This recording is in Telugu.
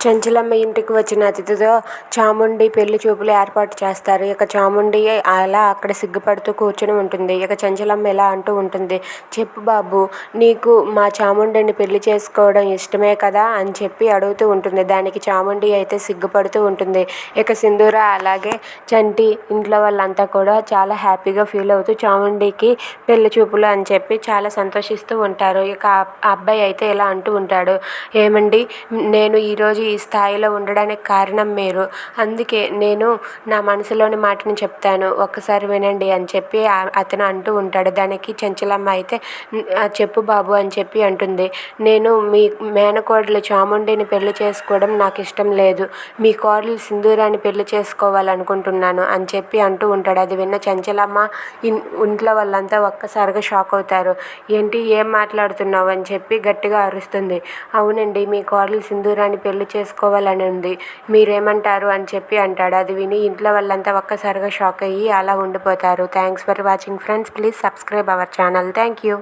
చెంచలమ్మ ఇంటికి వచ్చిన అతిథితో చాముండి పెళ్ళి చూపులు ఏర్పాటు చేస్తారు. ఇక చాముండి అలా అక్కడ సిగ్గుపడుతూ కూర్చుని ఉంటుంది. ఇక చెంచలమ్మ ఇలా అంటూ ఉంటుంది. చెప్పు బాబు నీకు మా చాముండిని పెళ్ళి చేసుకోవడం ఇష్టమే కదా అని చెప్పి అడుగుతూ ఉంటుంది. దానికి చాముండి అయితే సిగ్గుపడుతూ ఉంటుంది. ఇక సింధూర అలాగే చంటి ఇంట్లో వాళ్ళంతా కూడా చాలా హ్యాపీగా ఫీల్ అవుతూ చాముండికి పెళ్ళి చూపులు అని చెప్పి చాలా సంతోషిస్తూ ఉంటారు. ఇక అబ్బాయి అయితే ఇలా అంటూ ఉంటాడు. ఏమండి నేను ఈరోజు ఈ స్థాయిలో ఉండడానికి కారణం మీరు. అందుకే నేను నా మనసులోని మాటని చెప్తాను. ఒక్కసారి వినండి అని చెప్పి అతను అంటూ ఉంటాడు. దానికి చెంచలమ్మ అయితే చెప్పు బాబు అని చెప్పి అంటుంది. నేను మీ మేనకోడలు చాముండిని పెళ్ళి చేసుకోవడం నాకు ఇష్టం లేదు. మీ కోడలు సింధూరాన్ని పెళ్ళి చేసుకోవాలనుకుంటున్నాను అని చెప్పి అంటూ ఉంటాడు. అది విన్న చెంచలమ్మ ఇంట్లో వాళ్ళంతా ఒక్కసారిగా షాక్ అవుతారు. ఏంటి ఏం మాట్లాడుతున్నావు అని చెప్పి గట్టిగా అరుస్తుంది. అవునండి మీ కోడలు సింధూరాన్ని పెళ్ళి చేసుకోవాలని ఉంది. మీరేమంటారు అని చెప్పి అంటాడు. అది విని ఇంట్లో వాళ్ళంతా ఒక్కసారిగా షాక్ అయ్యి అలా ఉండిపోతారు. Thanks for watching friends please subscribe our channel thank you